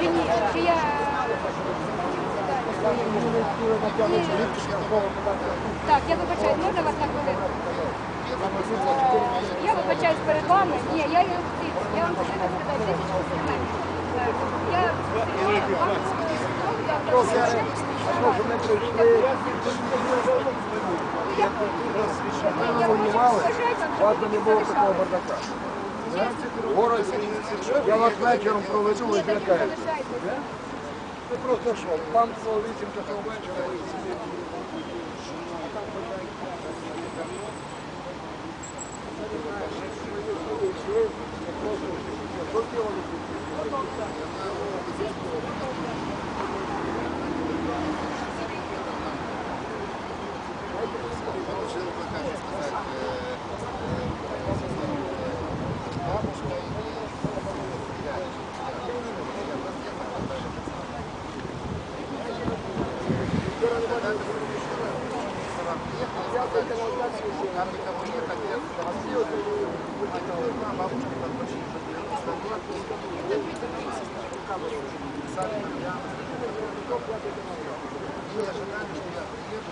Чи ні? Чи я... Так, я вибачаюсь, можна вас на хвилину? Е, Я вибачаюсь перед вами. Ні, я вам хочу сказати тисячу. Е, Я вас не було такого бардака. Я вас вечором проведу, ви злякаєте. Ну просто що, пан Соловіцем такого вечора і Просто, що когда ты будешь сказали, что там никого нет, а где-то там сделали. А теперь нам бабушка там почти уже Сами там я. Не ожидали, что я приеду.